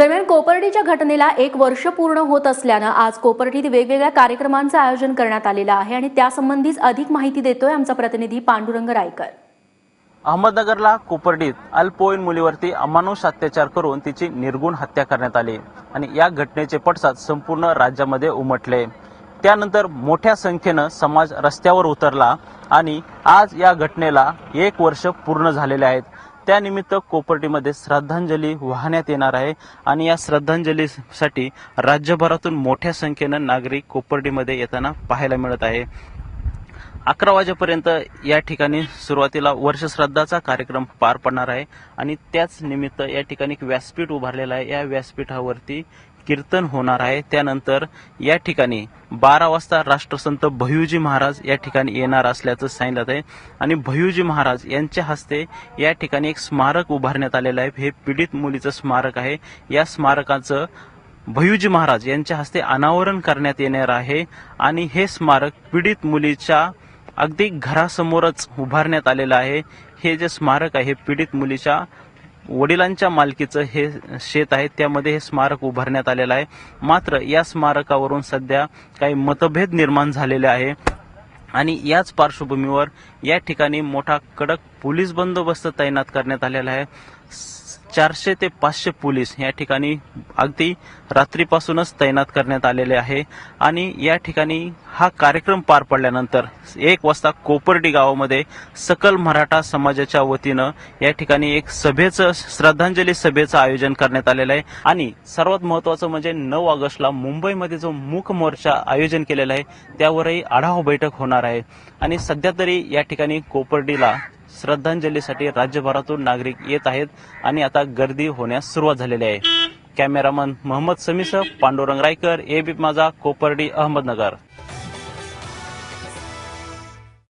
दरम्यान कोपर्डीच्या घटनेला एक वर्ष पूर्ण होत असल्यानं आज कोपर्डीत वेगवेगळ्या कार्यक्रमांचं आयोजन करण्यात आलेलं आहे आणि त्यासंबंधीच अधिक माहिती देतोय आमचा प्रतिनिधी पांडुरंग रायकर. अहमदनगरला कोपर्डीत अल्पवयीन मुलीवरती अमानुष अत्याचार करून तिची निर्गुण हत्या करण्यात आली आणि या घटनेचे पडसाद संपूर्ण राज्यामध्ये उमटले. त्यानंतर मोठ्या संख्येनं समाज रस्त्यावर उतरला आणि आज या घटनेला एक वर्ष पूर्ण झालेले आहेत. त्यानिमित्त कोपर्डीमध्ये श्रद्धांजली वाहण्यात येणार आहे आणि या श्रद्धांजलीसाठी राज्यभरातून मोठ्या संख्येनं नागरिक कोपर्डीमध्ये येताना पाहायला मिळत आहे. अकरा वाजेपर्यंत या ठिकाणी सुरुवातीला वर्षश्रद्धाचा कार्यक्रम पार पडणार आहे आणि त्याच निमित्त या ठिकाणी एक व्यासपीठ उभारलेला आहे. या व्यासपीठावरती कीर्तन होणार आहे. त्यानंतर या ठिकाणी बारा वाजता राष्ट्रसंत भयुजी महाराज या ठिकाणी येणार असल्याचं सांगितलं आहे आणि भयुजी महाराज यांच्या हस्ते या ठिकाणी एक स्मारक उभारण्यात आलेलं आहे. हे पीडित मुलीचं स्मारक आहे. या स्मारकाचं भयुजी महाराज यांच्या हस्ते अनावरण करण्यात येणार आहे. आणि हे स्मारक पीडित मुलीच्या अगदी घरासमोरच उभारण्यात आलेलं आहे. हे जे स्मारक आहे पीडित मुलीच्या वडिलांच्या मालकीचं हे शेत आहे त्यामध्ये हे स्मारक उभारण्यात आलेलं आहे. मात्र या स्मारकावरून सध्या काही मतभेद निर्माण झालेले आहे. आणि याच पार्श्वभूमीवर या ठिकाणी मोठा कडक पोलीस बंदोबस्त तैनात करण्यात आलेला आहे. चारशे ते पाचशे पोलीस या ठिकाणी अगदी रात्रीपासूनच तैनात करण्यात आलेले आहे. आणि या ठिकाणी हा कार्यक्रम पार पडल्यानंतर एक वाजता कोपर्डी गावामध्ये सकल मराठा समाजाच्या वतीनं या ठिकाणी एक सभेचं श्रद्धांजली सभेचं आयोजन करण्यात आलेलं आहे. आणि सर्वात महत्वाचं म्हणजे नऊ ऑगस्टला मुंबईमध्ये जो मूक मोर्चा आयोजन केलेला आहे त्यावरही आढावा बैठक होणार आहे. आणि सध्या तरी या ठिकाणी कोपर्डीला श्रद्धांजलीसाठी राज्यभरातून नागरिक येत आहेत आणि आता गर्दी होण्यास सुरुवात झालेली आहे. कॅमेरामन मोहम्मद समीसह पांडुरंग रायकर एबी माझा कोपर्डी अहमदनगर.